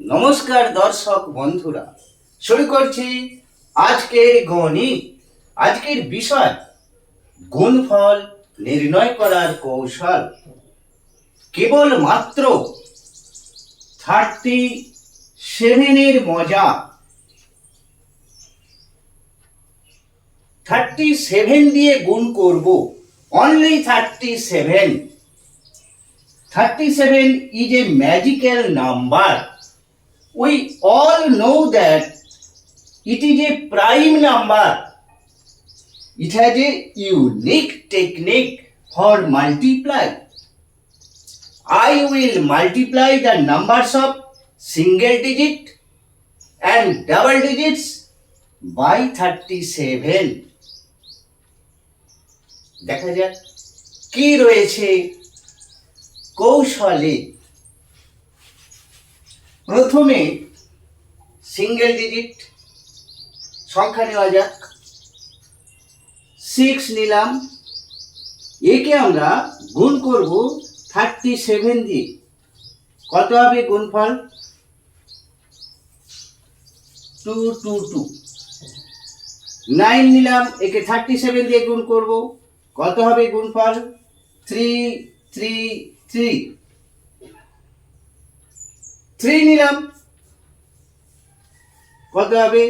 নমস্কার দর্শক বন্ধুরা, শুরু করছি আজকের গণিত। আজকের বিষয়, গুণফল নির্ণয় করার কৌশল। কেবল মাত্র থার্টি সেভেনের মজা। থার্টি সেভেন দিয়ে গুণ করব only thirty seven. 37 is a magical number. We all know that it is a prime number. It has a unique technique for multiply. I will multiply the numbers of single digit and double digits by 37. দেখা যাক কি রয়েছে কৌশলে প্রথমে single digit সংখ্যা নেওয়া যাক। Six নিলাম। একে আমরা গুণ করব থার্টি সেভেন দিয়ে। কত হবে গুণফল? টু টু টু নাইন নিলাম, একে থার্টি সেভেন দিয়ে গুণ করব। কত হবে গুণফল? থ্রি থ্রি থ্রি থ্রি নিলাম। কত হবে?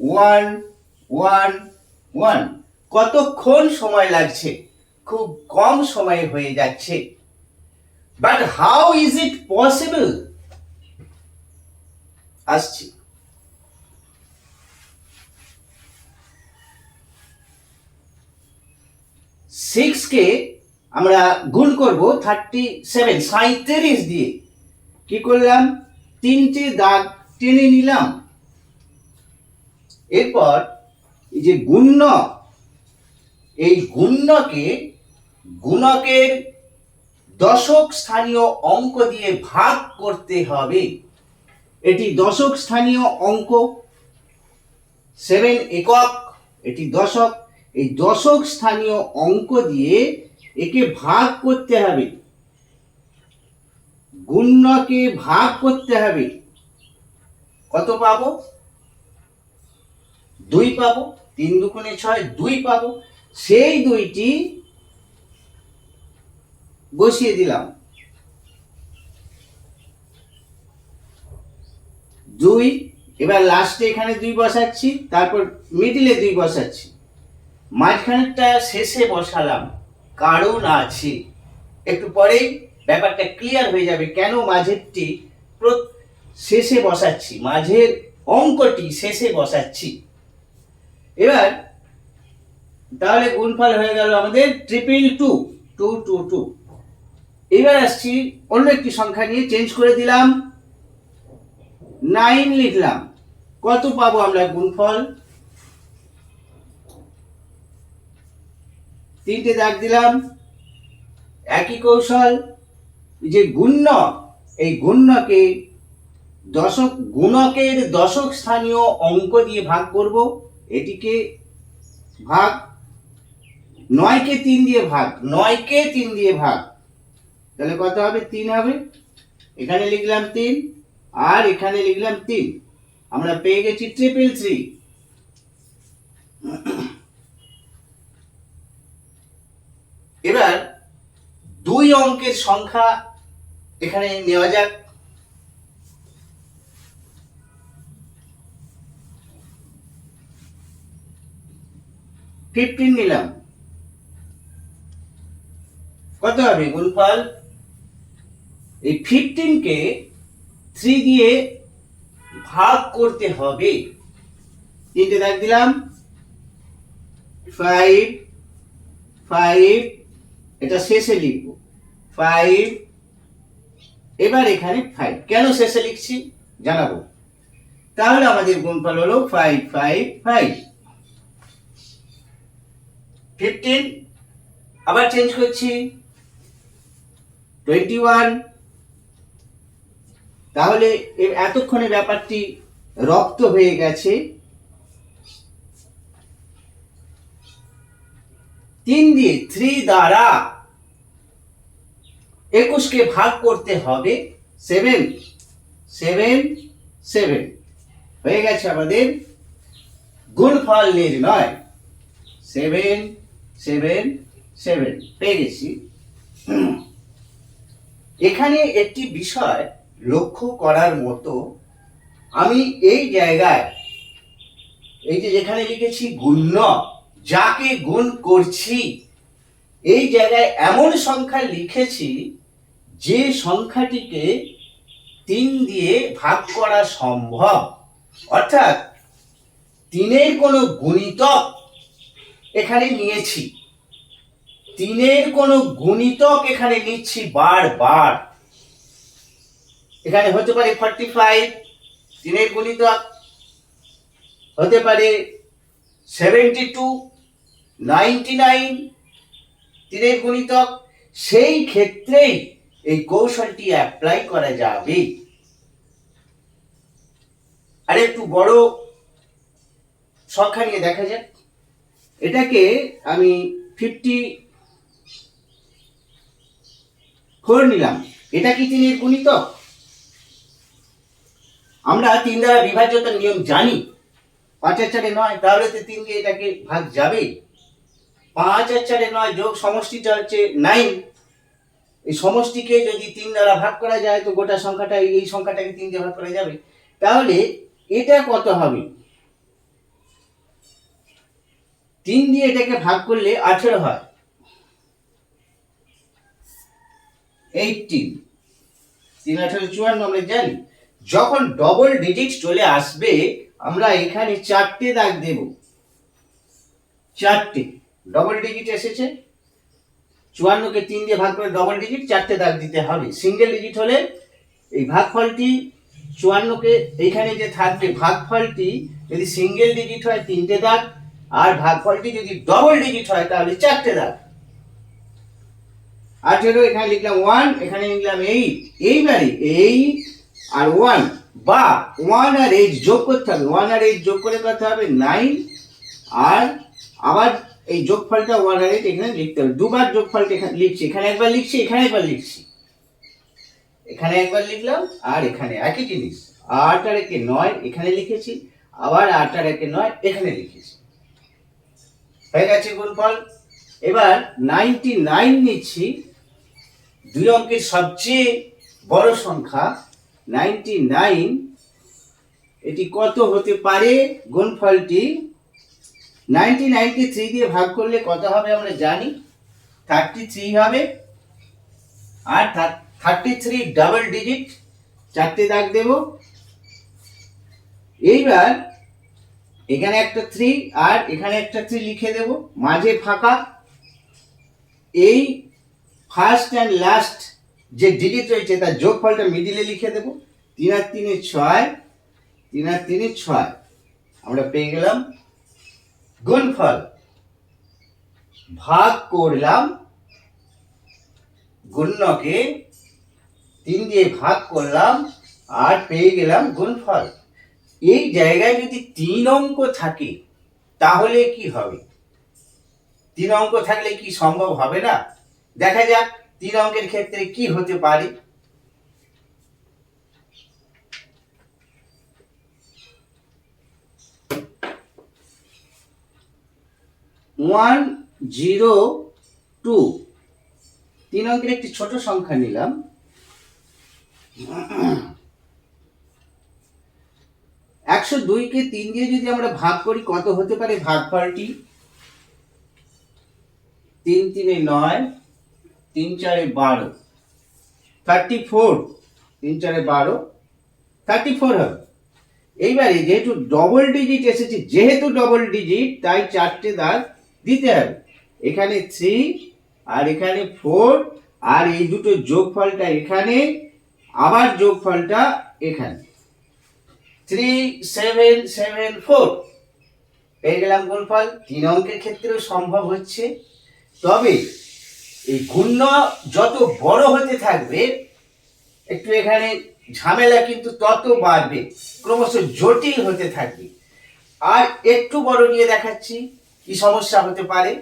One one one. কতক্ষণ সময় লাগছে? খুব কম সময়ে হয়ে যাচ্ছে। But how is it possible আসছি। সিক্সকে আমরা গুণ করব থার্টি সেভেন সাঁত্রিশ দিয়ে। কি করলাম? তিনটে দাগ টেনে নিলাম। এরপর এই যে গুণ্য, এই গুণ্যকে গুণকের দশক স্থানীয় অঙ্ক দিয়ে ভাগ করতে হবে। এটি দশক স্থানীয় অঙ্ক। সেভেন একক, এটি দশক। এই দশক স্থানীয় অঙ্ক দিয়ে একে ভাগ করতে হবে। গুণ্যকে ভাগ করতে হবে। কত পাবো? দুই পাবো, তিন দুগুণে ছয়, দুই পাবো। সেই দুইটি বসিয়ে দিলাম। দুই, এবার লাস্টে এখানে দুই বসাচ্ছি, তারপর মিডিলে দুই বসাচ্ছি। মাঝখানেরটা শেষে বসালাম, কারণ আছে। একটু পরেই ব্যাপারটা ক্লিয়ার হয়ে যাবে কেন মাঝেরটি শেষে বসাচ্ছি, মাঝের অঙ্কটি শেষে বসাচ্ছি। এবার, তাহলে গুণফল হয়ে গেল আমাদের triple two two two two এবার আসছি অন্য একটি সংখ্যা নিয়ে চেঞ্জ করে দিলাম। নাইন লিখলাম। কত পাবো আমরা গুণফল তিনটে দাগ দিলাম। একই কৌশল। যে গুণ্য, এই গুণ্যকে দশক, গুণকের দশক স্থানীয় অঙ্ক দিয়ে ভাগ করব। এটিকে ভাগ নয়কে তিন দিয়ে ভাগ নয়কে তিন দিয়ে ভাগ। তাহলে কত হবে? তিন হবে। এখানে লিখলাম তিন, আর এখানে লিখলাম তিন। আমরা পেয়ে গেছি ট্রিপল থ্রি এবার দুই অঙ্কের সংখ্যা এখানে নেওয়া যাক। ফিফটিন নিলাম। কত হবে গুণফল? এই ফিফটিনকে থ্রি দিয়ে ভাগ করতে হবে। তিনটে দাগ দিলাম। ফাইভ ফাইভ এটা শেষে লিখব। ফাইভ এবার এখানে ফাইভ কেন শেষে লিখছি? জানাব। তাহলে আমাদের গুণফল হলো ফাইভ ফাইভ ফাইভ ফিফটিন আবার চেঞ্জ করছি। টোয়েন্টি ওয়ান তাহলে এতক্ষণে ব্যাপারটি রপ্ত হয়ে গেছে। তিন দিয়ে থ্রি দ্বারা একুশকে ভাগ করতে হবে সেভেন সেভেন সেভেন হয়ে গেছে আমাদের গুণফল নির্ণয়। সেভেন সেভেন সেভেন পেয়ে গেছি। এখানে একটি বিষয় লক্ষ্য করার মতো আমি এই জায়গায়, এই যে যেখানে লিখেছি গুণ্য, যাকে গুণ করছি এই জায়গায় এমন সংখ্যা লিখেছি যে সংখ্যাটিকে তিন দিয়ে ভাগ করা সম্ভব। অর্থাৎ তিনের কোনো গুণিতক এখানে নিয়েছি। তিনের কোনো গুণিতক এখানে নিচ্ছি বারবার। এখানে হতে পারে ফর্টি ফাইভ তিনের গুণিতক। হতে পারে সেভেন্টি টু নাইনটি নাইন তিনের গুণিতক, সেই ক্ষেত্রেই এই কৌশলটি অ্যাপ্লাই করা যাবে। আর একটু বড় সংখ্যা নিয়ে দেখা যাক। এটাকে আমি ফিফটি ফোর নিলাম। এটা কি তিনের গুণিতক? আমরা তিন দ্বারা বিভাজ্যতার নিয়ম জানি। পাঁচের চারে নয়, তাহলে তো তিন দিয়ে এটাকে ভাগ যাবে। পাঁচ আর চারে নয় যোগ সমষ্টিটা হচ্ছে নাইন এই সমষ্টিকে যদি তিন দ্বারা ভাগ করা যায়, তো গোটা সংখ্যাটা, এই সংখ্যাটাকে তিন দিয়ে ভাগ করা যাবে। তাহলে এটা কত হবে? তিন দিয়ে এটাকে ভাগ করলে আঠেরো হয়। এইটিন তিন, আঠেরো, চুয়ান্ন, আমরা জানি। যখন ডবল ডিজিট চলে আসবে, আমরা এখানে চারটে দাগ দেব। চারটে। ডবল ডিজিট এসেছে। চুয়ান্নকে তিন দিয়ে ভাগ করে ডবল ডিজিট চারটে দাগ দিতে হবে। সিঙ্গেল ডিজিট হলে এই ভাগফলটি চুয়ান্নকে এইখানে যে থাকবে, ভাগফলটি যদি সিঙ্গেল ডিজিট হয়, তিনটে দাগ, আর ভাগফলটি যদি ডবল ডিজিট হয়, তাহলে চারটে দাগ। আঠেরো, এখানে লিখলাম ওয়ান এখানে লিখলাম এইট এইবারে এইট আর ওয়ান বা ওয়ান আর এইট যোগ করতে হবে। ওয়ান আর এইট যোগ করে করতে হবে? নাইন আর আবার এই যোগফলটা ওয়ান এইট এখানে লিখতে হবে। দুবার যোগফলটা এখানে লিখছি, এখানে একবার লিখছি, এখানে একবার লিখছি। এখানে একবার লিখলাম আর এখানে একই জিনিস। আট আর একে নয় এখানে লিখেছি, আবার আট আর একে নয় এখানে লিখেছি। হয়ে গেছে গুণফল। এবার নাইনটি নাইন নিচ্ছি। দুই অঙ্কের সবচেয়ে বড় সংখ্যা নাইনটি নাইন এটি কত হতে পারে? গুণফলটি নাইনটি নাইনটি থ্রি দিয়ে ভাগ করলে কত হবে আমরা জানি? থার্টি থ্রি হবে আর থার্টি থ্রি ডাবল ডিজিট চারটে দাগ দেব। এইবার এখানে একটা থ্রি আর এখানে একটা থ্রি লিখে দেব। মাঝে ফাঁকা। এই ফার্স্ট অ্যান্ড লাস্ট যে ডিজিট রয়েছে তার যোগফলটা মিডিলে লিখে দেব। তিন আর তিনে ছয়, তিন আর তিনে ছয়। আমরা পেয়ে গেলাম গুণফল। ভাগ করলাম গুণ্যকে তিন দিয়ে ভাগ করলাম, আর পেয়ে গেলাম গুণফল। এই জায়গায় যদি তিন অঙ্ক থাকে, তাহলে কি হবে? তিন অঙ্ক থাকলে কি সম্ভব হবে না? দেখা যাক, তিন অঙ্কের ক্ষেত্রে কি হতে পারে। ওয়ান জিরো টু তিন অঙ্কের একটি ছোট সংখ্যা নিলাম। একশো দুইকে তিন দিয়ে যদি আমরা ভাগ করি, কত হতে পারে ভাগফলটি? তিন তিনে নয়, তিন চারে বারো। থার্টি ফোর তিন চারে বারো। থার্টি ফোর হবে। এইবারে যেহেতু ডবল ডিজিট এসেছে, যেহেতু ডবল ডিজিট তাই চারটে দাগ দিতে হবে। এখানে থ্রি আর এখানে ফোর আর এই দুটো যোগফলটা এখানে, আবার যোগফলটা এখানে। থ্রি সেভেন সেভেন ফোর পেয়ে গেলাম গুণফল। তিন অঙ্কের ক্ষেত্রেও সম্ভব হচ্ছে। তবে এই গুণ্য যত বড় হতে থাকবে, একটু এখানে ঝামেলা কিন্তু তত বাড়বে, ক্রমশ জটিল হতে থাকবে। আর একটু বড় নিয়ে দেখাচ্ছি। কি সমস্যা হতে পারে?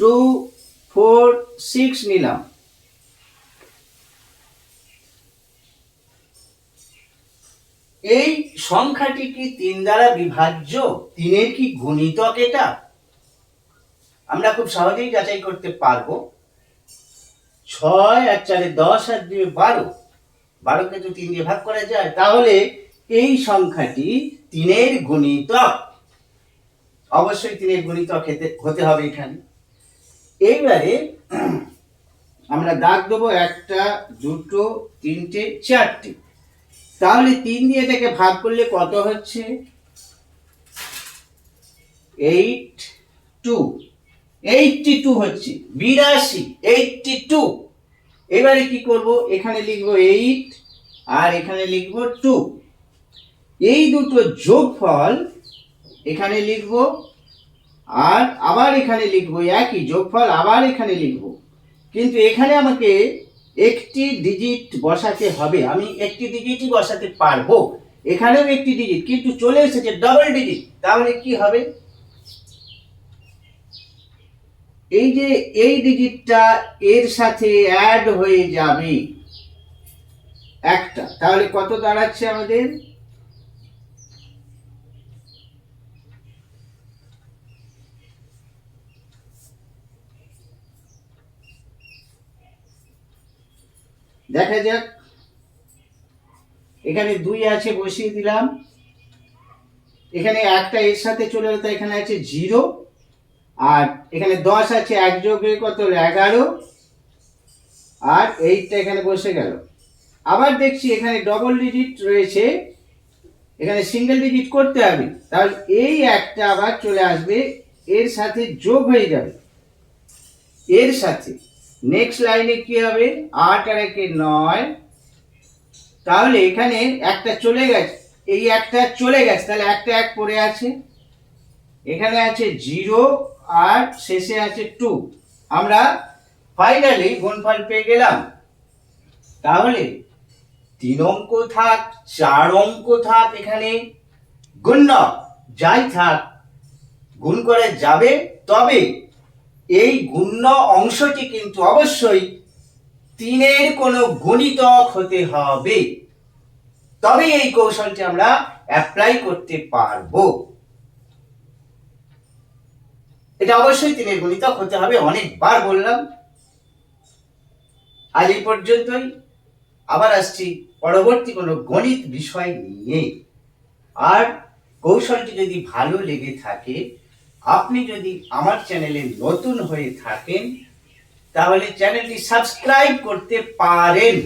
টু ফোর সিক্স নিলাম। এই সংখ্যাটি কি তিন দ্বারা বিভাজ্য? তিনের কি গুণিতক এটা? আমরা খুব সহজেই যাচাই করতে পারব। ছয় আর চারে দশ আর দুই বারো। বারোকে তো তিন দিয়ে ভাগ করা যায়। তাহলে এই সংখ্যাটি তিনের গুণিতক। অবশ্যই তিনের গুণিতক হতে হতে হবে এখানে। এইবারে আমরা দাগ দেবো একটা, দুটো, তিনটে, চারটে। তাহলে তিন দিয়ে এটাকে ভাগ করলে কত হচ্ছে? এইট টু এইটটি টু হচ্ছে। বিরাশি। এইটটি টু এবারে কি করব? এখানে লিখব এইট আর এখানে লিখব টু এই দুটো যোগফল এখানে লিখব, আর আবার এখানে লিখব একই যোগফল, আবার এখানে লিখব। কিন্তু এখানে আমাকে একটি ডিজিট বসাতে হবে। আমি একটি ডিজিটই বসাতে পারব। এখানেও একটি ডিজিট কিন্তু চলে এসেছে ডবল ডিজিট তাহলে কি হবে? এই যে এই ডিজিটটা এর সাথে অ্যাড হয়ে যাবে একটা, তাহলে কত দাঁড়াচ্ছে আমাদের? দেখা যাক। এখানে দুই আছে, বসিয়ে দিলাম। এখানে একটা এর সাথে চলে তাই এখানে আছে জিরো। আর এখানে দশ আছে, এক যোগে কত? এগারো। আর এইটটা এখানে বসে গেল। আবার দেখছি এখানে ডবল ডিজিট রয়েছে। এখানে সিঙ্গেল ডিজিট করতে হবে। তাহলে এই একটা আবার চলে আসবে, এর সাথে যোগ হয়ে যাবে। এর সাথে। নেক্সট লাইনে কি হবে? আট আর একে নয়। তাহলে এখানে একটা চলে গেছে। এই একটা চলে গেছে, তাহলে একটা এক পড়ে আছে। এখানে আছে জিরো আর শেষে আছে টু। আমরা ফাইনালি গুণফল পেয়ে গেলাম। তাহলে তিন অঙ্ক থাক, চার অঙ্ক থাক এখানে। গুণ্য, যাই থাক, গুণ করে যাবে তবে এই গুণ্য অংশটি কিন্তু অবশ্যই তিনের কোনো গুণিতক হতে হবে। তবে এই কৌশলটি আমরা অ্যাপ্লাই করতে পারব। এটা অবশ্যই তিনের গুণিতক হতে হবে, অনেকবার বললাম। আজ এই পর্যন্তই। আবার আসছি পরবর্তী কোনো গণিত বিষয় নিয়ে। আর কৌশলটি যদি ভালো লেগে থাকে আপনি যদি আমার চ্যানেলে নতুন হয়ে থাকেন তাহলে চ্যানেলটি সাবস্ক্রাইব করতে পারেন।